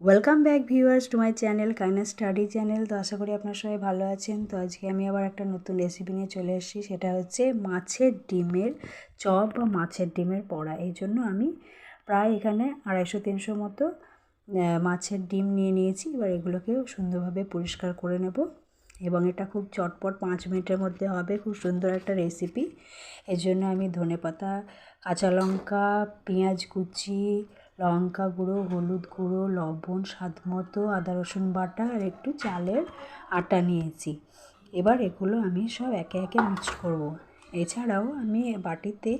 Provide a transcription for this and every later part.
Welcome back viewers to my channel কাইনা study channel তো আশা করি আপনার সবাই ভালো আছেন। তো আজকে আমি আবার একটা নতুন রেসিপি নিয়ে চলে এসেছি। সেটা হচ্ছে মাছের ডিমের চপ বা মাছের ডিমের পড়া। এই জন্য আমি প্রায় এখানে আড়াইশো, তিনশো মতো মাছের ডিম নিয়ে নিয়েছি। এবার এগুলোকে সুন্দরভাবে পরিষ্কার করে নেব। এবং এটা খুব চটপট পাঁচ মিনিটের মধ্যে হবে। খুব সুন্দর একটা রেসিপি এর জন্য আমি ধনে পাতা কাঁচা লঙ্কা, পেঁয়াজ কুচি লঙ্কা গুঁড়ো, হলুদ গুঁড়ো, লবণ, স্বাদ মতো আদা, রসুন বাটা আর একটু চালের আটা নিয়েছি। এবার এগুলো আমি সব একে একে মিক্স করব। এছাড়াও আমি বাটিতে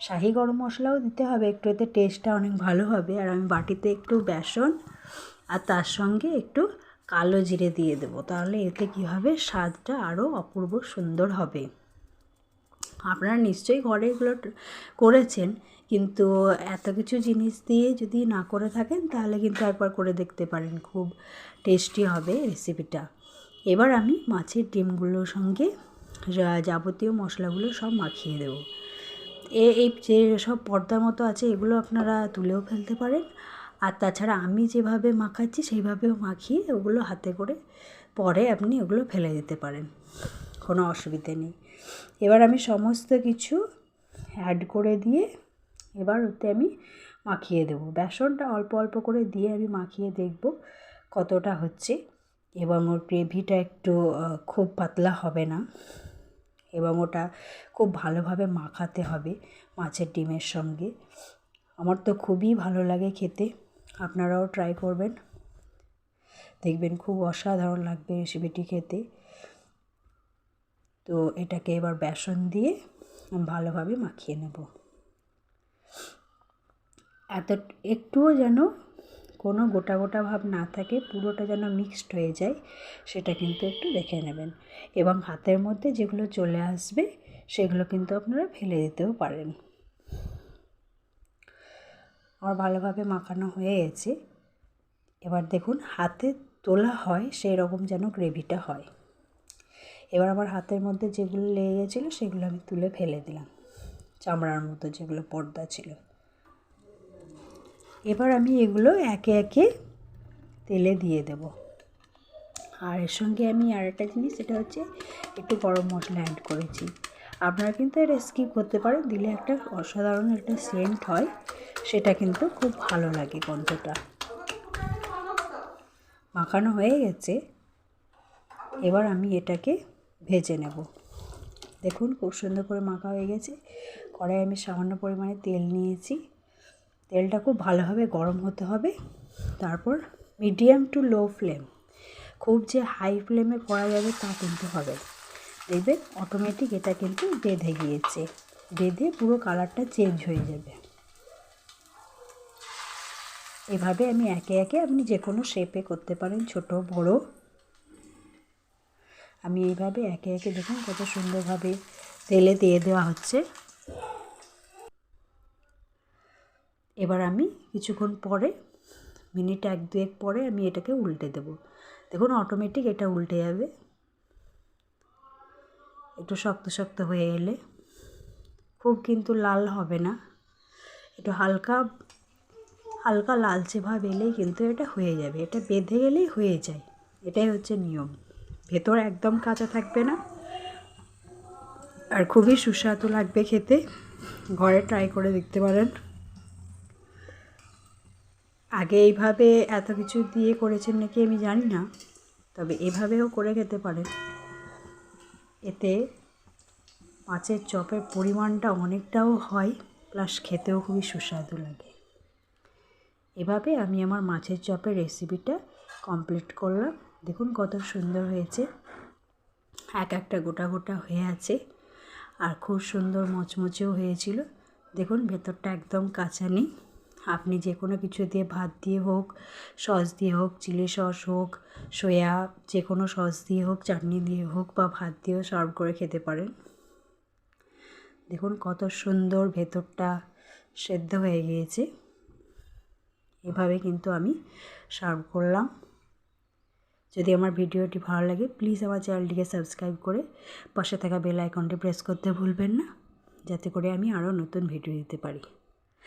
শাহি গরম মশলাও দিতে হবে, একটু এতে টেস্টটা অনেক ভালো হবে। আর আমি বাটিতে একটু বেসন আর তার সঙ্গে একটু কালো জিরে দিয়ে দেবো, তাহলে এতে কী হবে? স্বাদটা আরও অপূর্ব সুন্দর হবে। আপনারা নিশ্চয়ই ঘরে এগুলো করেছেন। কিন্তু এত কিছু জিনিস দিয়ে যদি না করে থাকেন, তাহলে কিন্তু একবার করে দেখতে পারেন, খুব টেস্টি হবে রেসিপিটা। এবার আমি মাছের ডিমগুলোর সঙ্গে যাবতীয় মশলাগুলো সব মাখিয়ে দেব। এই যে সব পর্দার মতো আছে, এগুলো আপনারা তুলেও ফেলতে পারেন। আর তাছাড়া আমি যেভাবে মাখাচ্ছি, সেইভাবেও মাখিয়ে ওগুলো হাতে করে পরে আপনি ওগুলো ফেলে দিতে পারেন। কোনো অসুবিধে নেই। এবার আমি সমস্ত কিছু অ্যাড করে দিয়ে এবার ওতে আমি মাখিয়ে দেবো। বেসনটা অল্প অল্প করে দিয়ে আমি মাখিয়ে দেখব কতটা হচ্ছে। এবং ওর গ্রেভিটা একটু খুব পাতলা হবে না। এবং ওটা খুব ভালোভাবে মাখাতে হবে মাছের ডিমের সঙ্গে। আমার তো খুবই ভালো লাগে খেতে। আপনারাও ট্রাই করবেন। দেখবেন খুব অসাধারণ লাগবে রেসিপিটি খেতে। তো এটাকে এবার বেসন দিয়ে ভালোভাবে মাখিয়ে নেব। এত, একটুও যেন কোনো গোটা গোটা ভাব না থাকে, পুরোটা যেন মিক্সড হয়ে যায়, সেটা কিন্তু একটু দেখে নেবেন। এবং হাতের মধ্যে যেগুলো চলে আসবে, সেগুলো কিন্তু আপনারা ফেলে দিতেও পারেন। আমার ভালোভাবে মাখানো হয়ে গেছে। এবার দেখুন, হাতে তোলা হয় সেই রকম যেন গ্রেভিটা হয়। এবার আমার হাতের মধ্যে যেগুলো লেগে গেছিল, সেগুলো আমি তুলে ফেলে দিলাম। চামড়ার মতো যেগুলো পর্দা ছিল। এবার আমি এগুলো একে একে তেলে দিয়ে দেব। আর এর সঙ্গে আমি আর একটা জিনিস, সেটা হচ্ছে একটু গরম মশলা অ্যাড করেছি। আপনারা কিন্তু এটা স্কিপ করতে পারেন, দিলে একটা অসাধারণ একটা সেন্ট হয়, সেটা কিন্তু খুব ভালো লাগে গন্ধটা। মাখানো হয়ে গেছে। এবার আমি এটাকে ভেজে নেব। দেখুন, খুব সুন্দর করে মাখা হয়ে গেছে। কড়াই আমি সামান্য পরিমাণে তেল নিয়েছি। তেলটা খুব ভালোভাবে গরম হতে হবে। তারপর মিডিয়াম টু লো ফ্লেম খুব যে হাই ফ্লেমে করা যাবে তা কিন্তু হবে দেখবেন অটোমেটিক এটা কিন্তু বেঁধে গিয়েছে। বেঁধে পুরো কালারটা চেঞ্জ হয়ে যাবে। এভাবে আমি একে একে আপনি যে কোনো শেপে করতে পারেন, ছোট, বড়। আমি এইভাবে একে একে দেখুন কত সুন্দরভাবে তেলে দিয়ে দেওয়া হচ্ছে। এবার আমি কিছুক্ষণ পরে, মিনিট এক, দুয়েক পরে আমি এটাকে উল্টে দেব। দেখুন অটোমেটিক এটা উল্টে যাবে। একটু শক্ত শক্ত হয়ে এলে খুব কিন্তু লাল হবে না। একটু হালকা হালকা লালচে ভাব এলেই কিন্তু এটা হয়ে যাবে। এটা বেঁধে গেলেই হয়ে যায়। এটাই হচ্ছে নিয়ম। ভেতর একদম কাঁচা থাকবে না। আর খুবই সুস্বাদু লাগবে খেতে। ঘরে ট্রাই করে দেখতে পারেন। আগে এইভাবে এত কিছু দিয়ে করেছেন নাকি আমি জানি না, তবে এভাবেও করে খেতে পারেন। এতে মাছের চপের পরিমাণটা অনেকটাও হয়, প্লাস খেতেও খুবই সুস্বাদু লাগে। এভাবে আমি আমার মাছের চপের রেসিপিটা কমপ্লিট করলাম। দেখুন কত সুন্দর হয়েছে। এক একটা গোটা গোটা হয়ে আছে, আর খুব সুন্দর মচমচেও হয়েছিল। দেখুন ভেতরটা একদম কাঁচা নেই। আপনি যে কোনো কিছু দিয়ে ভাত দিয়ে হোক, সস দিয়ে হোক, চিলি সস হোক, সয়া, যে কোনো সস দিয়ে হোক, চাটনি দিয়ে হোক বা ভাত দিয়েও সার্ভ করে খেতে পারেন। দেখুন কত সুন্দর ভেতরটা সেদ্ধ হয়ে গিয়েছে। এভাবে কিন্তু আমি সার্ভ করলাম। যদি আমার ভিডিওটি ভালো লাগে প্লিজ আমার চ্যানেলটিকে সাবস্ক্রাইব করে পাশে থাকা বেল আইকনটি প্রেস করতে ভুলবেন না, যাতে করে আমি আরও নতুন ভিডিও দিতে পারি।